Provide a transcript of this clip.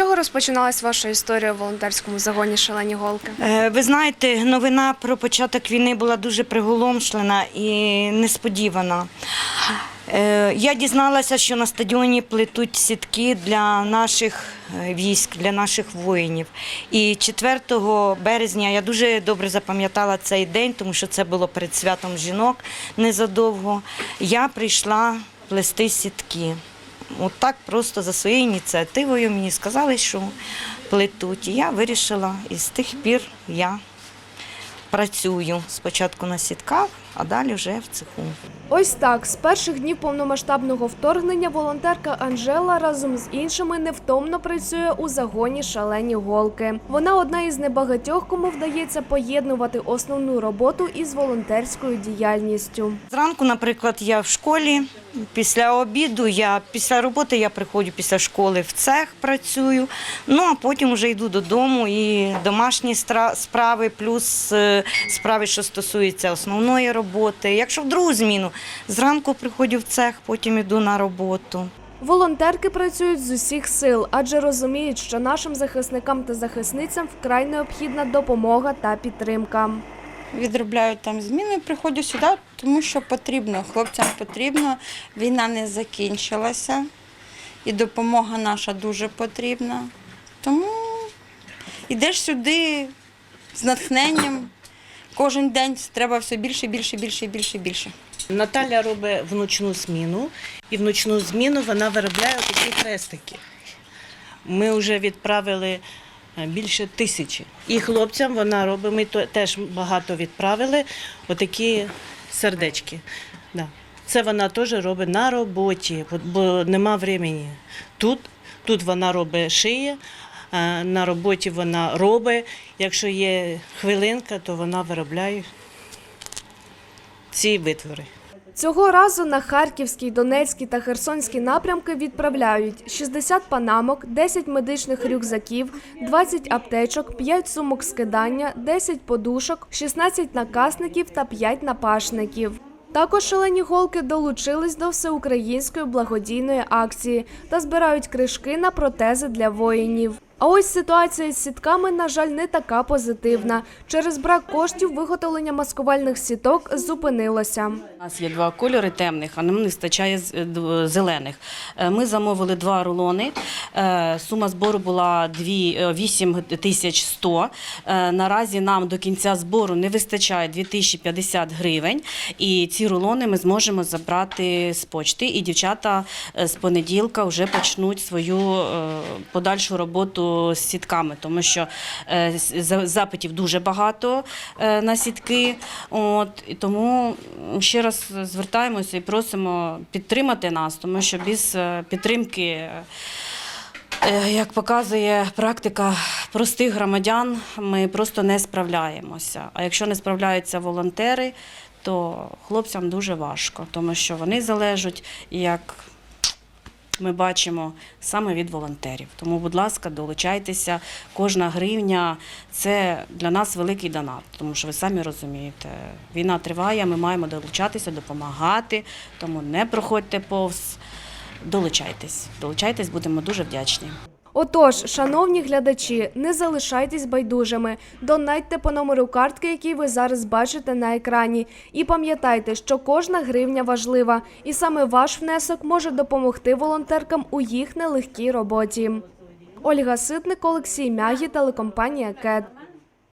чого розпочиналась ваша історія у волонтерському загоні Шалені голки? Е, Ви знаєте, новина про початок війни була дуже приголомшлена і несподівана. Е, Я дізналася, що на стадіоні плетуть сітки для наших е, військ, для наших воїнів. І 4 березня я дуже добре запам'ятала цей день, тому що це було перед святом жінок незадовго. Я прийшла плести сітки. От так просто за своєю ініціативою мені сказали, що плетуть. І я вирішила, і з тих пір я працюю спочатку на сітках, а далі вже в цеху. Ось так, з перших днів повномасштабного вторгнення волонтерка Анжела разом з іншими невтомно працює у загоні шалені голки. Вона одна із небагатьох, кому вдається поєднувати основну роботу із волонтерською діяльністю. Зранку, наприклад, я в школі, після обіду, я після роботи я приходжу після школи в цех працюю. Ну а потім вже йду додому і домашні справи, плюс е, справи, що стосуються основної роботи. Якщо в другу зміну, зранку приходжу в цех, потім йду на роботу. Волонтерки працюють з усіх сил, адже розуміють, що нашим захисникам та захисницям вкрай необхідна допомога та підтримка. відробляю там зміни, приходжу сюди, тому що потрібно, хлопцям потрібно, війна не закінчилася, і допомога наша дуже потрібна. Тому йдеш сюди з натхненням. Кожен день треба все більше, більше, більше, більше, більше. Наталя робить вночну зміну, і в ночну зміну вона виробляє такі хрестики. Ми вже відправили е, більше тисячі. І хлопцям вона робить, ми теж багато відправили, отакі сердечки. Да. Це вона теж робить на роботі, бо- нема времени. Тут, тут вона робить шиє, на роботі вона робить. Якщо є хвилинка, то вона виробляє ці витвори. Цього разу на Харківський, Донецький та Херсонський напрямки відправляють 60 панамок, 10 медичних рюкзаків, 20 аптечок, 5 сумок скидання, 10 подушок, 16 накасників та 5 напашників. Також шалені голки долучились до всеукраїнської благодійної акції та збирають кришки на протези для воїнів. А ось ситуація з сітками, на жаль, не така позитивна. Через брак коштів виготовлення маскувальних сіток зупинилося. У нас є два кольори темних, а нам не вистачає е, зелених. Е, Ми замовили два рулони. Е, Сума збору була дві- е, 8100. Е, Наразі нам до кінця збору не вистачає 2050 гривень. І ці рулони ми зможемо забрати з почти. І дівчата з понеділка вже почнуть свою подальшу роботу з сітками, тому що е, запитів дуже багато е, на сітки. От, і тому ще раз звертаємося і просимо підтримати нас, тому що без е, підтримки. Як показує практика простих громадян, ми просто не справляємося. А якщо не справляються волонтери, то хлопцям дуже важко, тому що вони залежать, як ми бачимо, саме від волонтерів. Тому, будь ласка, долучайтеся. Кожна гривня це для нас великий донат, тому що ви самі розумієте, війна триває, ми маємо долучатися, допомагати. Тому не проходьте повз. Долучайтесь, долучайтесь, будемо дуже вдячні. Отож, шановні глядачі, не залишайтесь байдужими. Донайте по номеру картки, який ви зараз бачите на екрані. І пам'ятайте, що кожна гривня важлива, і саме ваш внесок може допомогти волонтеркам у їх нелегкій роботі. Ольга Ситник, Олексій Мягі, телекомпанія КЕД.